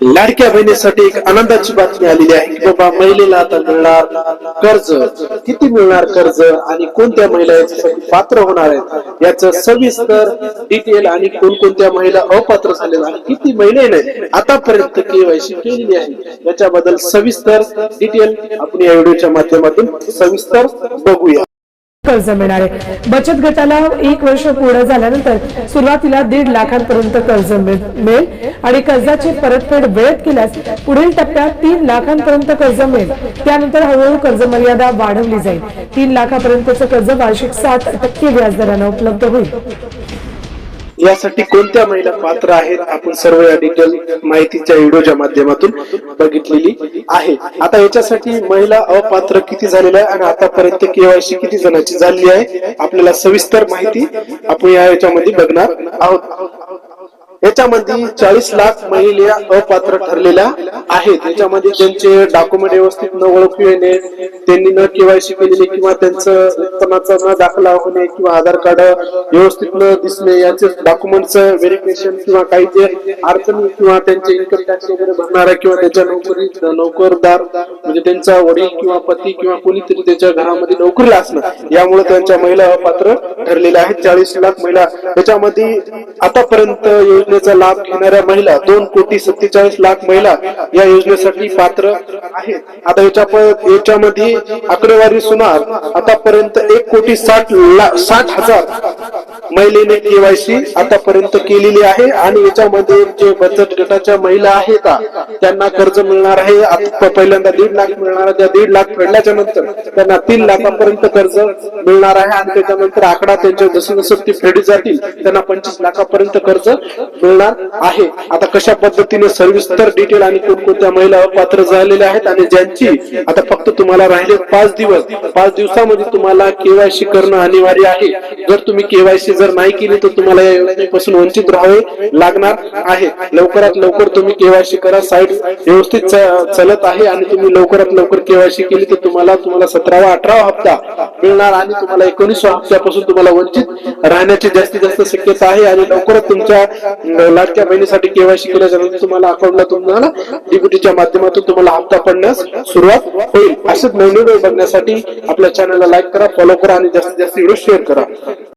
लाडक्या बहिणीसाठी एक आनंदाची बातमी आलेली आहे की बाबा महिलेला आता मिळणार कर्ज. किती मिळणार कर्ज आणि कोणत्या महिला याच्यासाठी पात्र होणार आहेत? याचं सविस्तर डिटेल आणि कोणकोणत्या महिला अपात्र झालेल्या आणि किती महिने आतापर्यंत केवायसी केलेली आहे. याच्याबद्दल सविस्तर डिटेल आपण या व्हिडिओच्या माध्यमातून सविस्तर बघूया. कर्ज मिळणार आहे. बचत गटाला एक वर्ष पूर्ण झाल्यानंतर सुरुवातीला दीड लाखांपर्यंत कर्ज मिळेल. आणि कर्जाची परतफेड वेळेत केल्यास पुढील टप्प्यात तीन लाखांपर्यंत कर्ज मिळेल. त्यानंतर हळूहळू कर्ज मर्यादा वाढवली जाईल. तीन लाखापर्यंतचं कर्ज वार्षिक सात टक्के व्याजदरानं उपलब्ध होईल. यासाठी कोणत्या महिला पात्र आहेत आपण सर्व या डिटेल माहितीच्या व्हिडिओच्या माध्यमातून बघितलेली आहे. आता याच्यासाठी महिला अपात्र किती झालेल्या आहे आणि आतापर्यंत केवायसी किती जणांची झालेली आहे आपल्याला सविस्तर माहिती आपण या याच्यामध्ये बघणार आहोत. याच्यामध्ये चाळीस लाख महिला अपात्र ठरलेल्या आहेत. याच्यामध्ये त्यांचे डॉक्युमेंट व्यवस्थित न ओळखू येणे त्यांनी न केवायसी केलेले किंवा त्यांचं उत्पन्नाचा न दाखला होणे किंवा आधार कार्ड व्यवस्थित न दिसणे याचे डॉक्युमेंटच व्हेरिफिकेशन किंवा काही जे अडचणी किंवा त्यांचे इन्कम टॅक्स वगैरे भरणारा किंवा त्याच्या नोकरी नोकरदार म्हणजे त्यांचा वडील किंवा पती किंवा कोणीतरी त्यांच्या घरामध्ये नोकरीला असणं यामुळे त्यांच्या महिला अपात्र ठरलेल्या आहेत. चाळीस लाख महिला. त्याच्यामध्ये आतापर्यंत योजनेचा लाभ घेणाऱ्या महिला दोन कोटी सत्तेचाळीस लाख महिला या योजनेसाठी पात्र आहेत. आता याच्या याच्यामध्ये आकडेवारी सुनार आतापर्यंत एक कोटी साठ लाख साठ हजार महिलेने केवायसी आतापर्यंत केलेली आहे आणि याच्यामध्ये जे बचत गटाच्या महिला आहेत त्यांना कर्ज मिळणार आहे. आता पहिल्यांदा दीड लाख मिळणार आहे. त्या दीड लाख फेडल्याच्या नंतर त्यांना तीन लाखापर्यंत कर्ज मिळणार आहे आणि त्याच्यानंतर आकडा त्यांच्या जसं जसं ती फेडी जातील त्यांना पंचवीस लाखापर्यंत कर्ज मिळणार आहे. आता कशा पद्धतीने सविस्तर डिटेल आणि कोणकोणत्या महिला अपात्र झालेल्या आहेत आणि ज्यांची आता फक्त तुम्हाला राहिले पाच दिवस पाच दिवसामध्ये तुम्हाला केवायसी करणं अनिवार्य आहे. जर तुम्ही केवायसी जर नाही केली तर तुम्हाला या योजनेपासून वंचित राहावे लागणार आहे. लवकरात लवकर तुम्ही केवायसी करा. साईट व्यवस्थित चालत आहे आणि तुम्ही लवकरात लवकर केवायसी केली तर तुम्हाला तुम्हाला सतरावा अठरावा हप्ता मिळणार आणि तुम्हाला एकोणीसवा हप्त्यापासून तुम्हाला वंचित राहण्याची जास्तीत जास्त शक्यता आहे आणि लवकरच तुमच्या लाटक्या लाडक्या बहिणीसाठी केवायसी केल्याच्या तुम्हाला अकाउंटला तुम्हाला डीबीटीच्या माध्यमातून तुम्हाला हप्ता पडण्यास सुरुवात होईल. असेच नवीन बघण्यासाठी आपल्या चॅनलला लाईक करा फॉलो करा आणि जास्तीत जास्त व्हिडिओ शेअर करा.